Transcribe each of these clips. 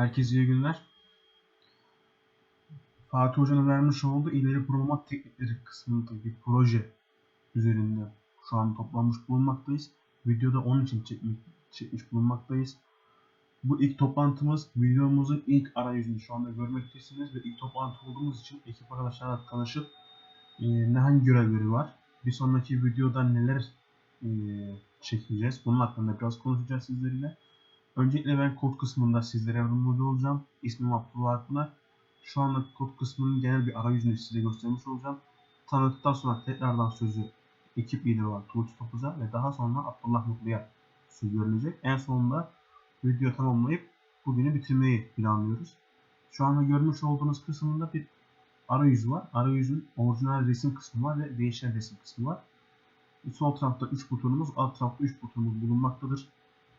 Herkese iyi günler. Fatih Hoca'nın vermiş olduğu ileri programlama teknikleri kısmındaki proje üzerinde şu an toplanmış bulunmaktayız. Videoda onun için çekmiş, çekmiş bulunmaktayız. Bu ilk toplantımız videomuzun ilk arayüzünü şu anda görmektesiniz ve ilk toplantı olduğumuz için ekip arkadaşlarla tanışıp e, ne hangi görevleri var, bir sonraki videoda neler e, çekeceğiz, bunun hakkında biraz konuşacağız sizlerle. Öncelikle ben kod kısmında sizlere yardımcı olacağım. İsmim Abdullah Akpınar. Şu anda kod kısmının genel bir arayüzünü size göstermiş olacağım. Tanıdıktan sonra tekrardan sözü ekip lideri olan Tuğçe Topuz'a ve daha sonra Abdullah Mutlu'ya söz verilecek. En sonunda video tamamlayıp bugünü bitirmeyi planlıyoruz. Şu anda görmüş olduğunuz kısmında bir arayüz var. Arayüzün orijinal resim kısmı var ve değişen resim kısmı var. Sol tarafta 3 butonumuz, alt tarafta 3 butonumuz bulunmaktadır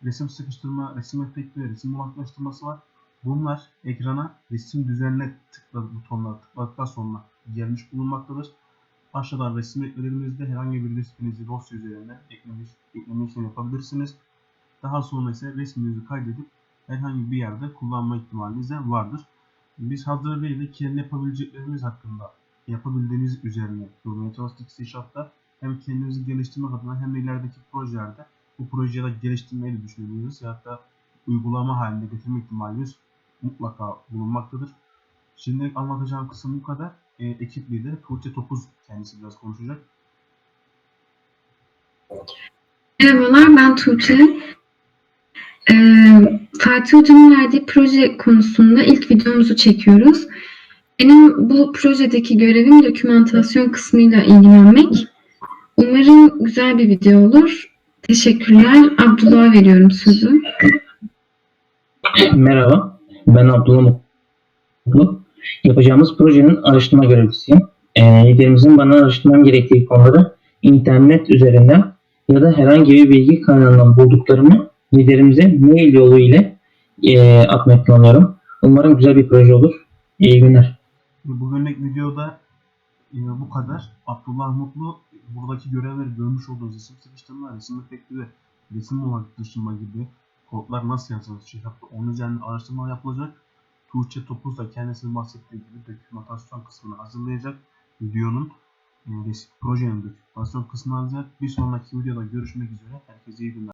resim sıkıştırma, resim efekti, resim bulanıklaştırması var. Bunlar ekrana resim düzenle tıkla butonlara tıkladıktan sonra gelmiş bulunmaktadır. Aşağıdan resim eklediğinizde herhangi bir resminizi dosya üzerinden eklemiş, ekleme yapabilirsiniz. Daha sonra ise resminizi kaydedip herhangi bir yerde kullanma ihtimaliniz de vardır. Biz hazırlığıyla kendi yapabileceklerimiz hakkında yapabildiğimiz üzerine durmaya çalıştık C Sharp'ta. Hem kendimizi geliştirmek adına hem de ilerideki projelerde bu projeyi geliştirmeyi de düşünüyoruz. Ya da uygulama halinde getirme ihtimalimiz mutlaka bulunmaktadır. Şimdi anlatacağım kısım bu kadar. E, ekip lideri Tuğçe Topuz kendisi biraz konuşacak. Merhabalar, ben Tuğçe. Ee, Fatih Hocam'ın verdiği proje konusunda ilk videomuzu çekiyoruz. Benim bu projedeki görevim dokümantasyon kısmıyla ilgilenmek. Umarım güzel bir video olur. Teşekkürler. Abdullah'a veriyorum sözü. Merhaba, ben Abdullah Mutlu. Yapacağımız projenin araştırma görevlisiyim. Ee, liderimizin bana araştırmam gerektiği konuları internet üzerinden ya da herhangi bir bilgi kaynağından bulduklarımı liderimize mail yolu ile e, atmayı planlıyorum. Umarım güzel bir proje olur. İyi günler. Bugünlük videoda e, bu kadar. Abdullah Mutlu buradaki görevleri görmüş olduğunuz resim sıkıştırma, resim efekti ve resim olarak dışınma gibi kodlar nasıl yazılır şey yaptı. Onun üzerine araştırma yapılacak. Tuğçe Topuz da kendisinin bahsettiği gibi dokümantasyon kısmını hazırlayacak. Videonun e, resim, projenin dokümantasyon kısmını hazırlayacak. Bir sonraki videoda görüşmek üzere. Herkese iyi günler.